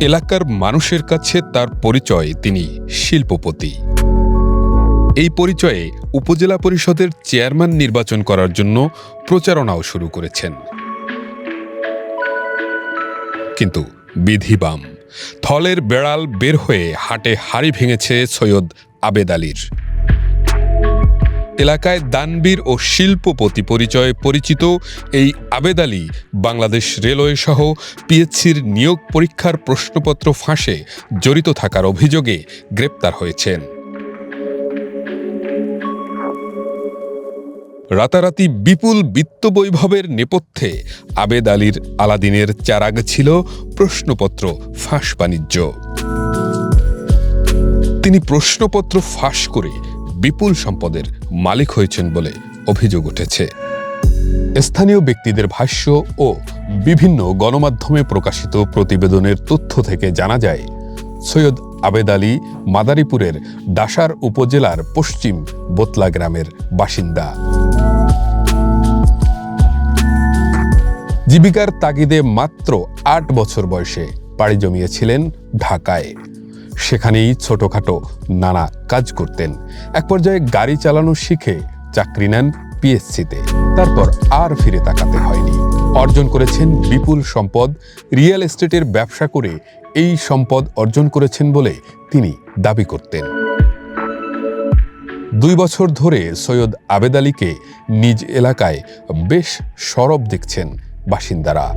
এলাকার মানুষের কাছে তার পরিচয় তিনি শিল্পপতি। এই পরিচয়ে উপজেলা পরিষদের চেয়ারম্যান নির্বাচন করার জন্য প্রচারণাও শুরু করেছেন। কিন্তু বিধিবাম, থলের বেড়াল বের হয়ে হাটে হাড়ি ভেঙেছে সৈয়দ আবেদ আলীর। এলাকায় দানবীর ও শিল্পপতি পরিচয়ে পরিচিত এই আবেদ আলী বাংলাদেশ রেলওয়ে সহ পিএইচসির নিয়োগ পরীক্ষার প্রশ্নপত্র ফাঁসে জড়িত থাকার অভিযোগে গ্রেপ্তার হয়েছেন। রাতারাতি বিপুল বিত্ত বৈভবের নেপথ্যে আবেদ আলীর আলাদিনের চারাগ ছিল প্রশ্নপত্র ফাঁস বাণিজ্য। তিনি প্রশ্নপত্র ফাঁস করে বিপুল সম্পদের মালিক হয়েছেন বলে অভিযোগ উঠেছে। স্থানীয় ব্যক্তিদের ভাষ্য ও বিভিন্ন গণমাধ্যমে প্রকাশিত প্রতিবেদনের তথ্য থেকে জানা যায়, সৈয়দ আবেদ আলী মাদারীপুরের ডাসার উপজেলার পশ্চিম বোতলা গ্রামের বাসিন্দা। জীবিকার তাগিদে মাত্র আট বছর বয়সে পাড়ি জমিয়েছিলেন ঢাকায়। সেখানেই ছোটখাটো নানা কাজ করতেন। এক পর্যায়ে গাড়ি চালানো শিখে চাকরি নেন পিএসসিতে। তারপর আর ফিরে তাকাতে হয়নি। অর্জন করেছেন বিপুল সম্পদ, রিয়েল এস্টেটের ব্যবসা করে এই সম্পদ অর্জন করেছেন বলে তিনি দাবি করতেন। দুই বছর ধরে সৈয়দ আবেদ আলীকে নিজ এলাকায় বেশ সরব দেখছেন বাসিন্দারা।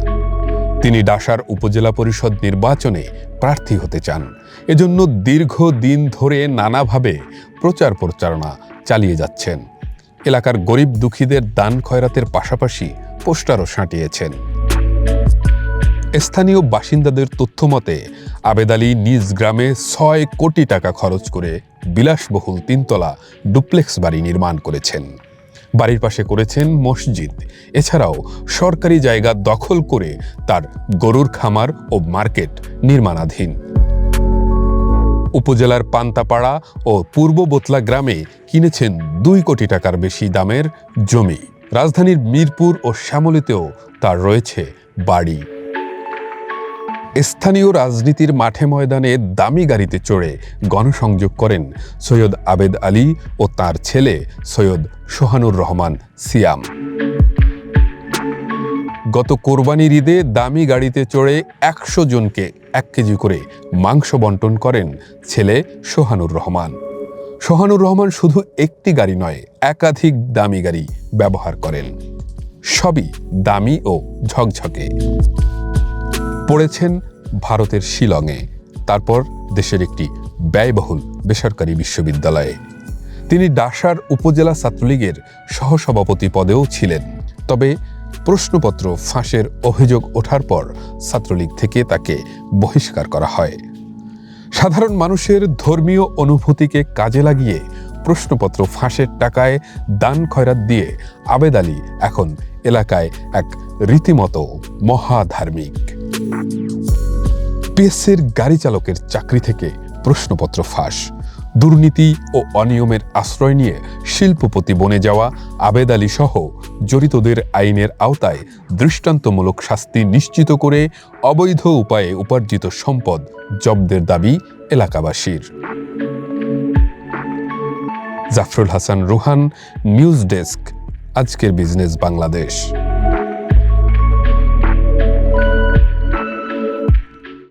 তিনি ডাসার উপজেলা পরিষদ নির্বাচনে প্রার্থী হতে চান। এজন্য দীর্ঘ দিন ধরে নানাভাবে প্রচার প্রচারণা চালিয়ে যাচ্ছেন। এলাকার গরিব দুঃখীদের দান খয়রাতের পাশাপাশি পোস্টারও সাঁটিয়েছেন। স্থানীয় বাসিন্দাদের তথ্যমতে, আবেদ আলী নিজ গ্রামে ছয় কোটি টাকা খরচ করে বিলাসবহুল তিনতলা ডুপ্লেক্স বাড়ি নির্মাণ করেছেন। বাড়ির পাশে করেছেন মসজিদ। এছাড়াও সরকারি জায়গা দখল করে তার গরুর খামার ও মার্কেট নির্মাণাধীন। উপজেলার পান্তাপাড়া ও পূর্ব বোতলা গ্রামে কিনেছেন দুই কোটি টাকার বেশি দামের জমি। রাজধানীর মিরপুর ও শ্যামলীতেও তার রয়েছে বাড়ি। স্থানীয় রাজনীতির মাঠে ময়দানে দামি গাড়িতে চড়ে গণসংযোগ করেন সৈয়দ আবেদ আলী ও তার ছেলে সৈয়দ সোহানুর রহমান সিয়াম। গত কোরবানির ঈদে দামি গাড়িতে চড়ে একশো জনকে এক কেজি করে মাংস বন্টন করেন ছেলে সোহানুর রহমান। সোহানুর রহমান শুধু একটি গাড়ি নয়, একাধিক দামি গাড়ি ব্যবহার করেন। সবই দামি ও ঝকঝকে। পড়েছেন ভারতের শিলংয়ে, তারপর দেশের একটি ব্যয়বহুল বেসরকারি বিশ্ববিদ্যালয়ে। তিনি ডাসার উপজেলা ছাত্রলীগের সহসভাপতি পদেও ছিলেন। তবে প্রশ্নপত্র ফাঁসের অভিযোগ ওঠার পর ছাত্রলীগ থেকে তাকে বহিষ্কার করা হয়। সাধারণ মানুষের ধর্মীয় অনুভূতিকে কাজে লাগিয়ে প্রশ্নপত্র ফাঁসের টাকায় দান খয়রাত দিয়ে আবেদ আলী এখন এলাকায় এক রীতিমতো মহাধার্মিক। পিএসসির গাড়ি চালকের চাকরি থেকে প্রশ্নপত্র ফাঁস। দুর্নীতি ও অনিয়মের আশ্রয় নিয়ে শিল্পপতি বনে যাওয়া আবেদ আলী সহ জড়িতদের আইনের আওতায় দৃষ্টান্তমূলক শাস্তি নিশ্চিত করে অবৈধ উপায়ে উপার্জিত সম্পদ জব্দের দাবি এলাকাবাসীর। জাফরুল হাসান রুহান, নিউজ ডেস্ক, আজকের বিজনেস বাংলাদেশ।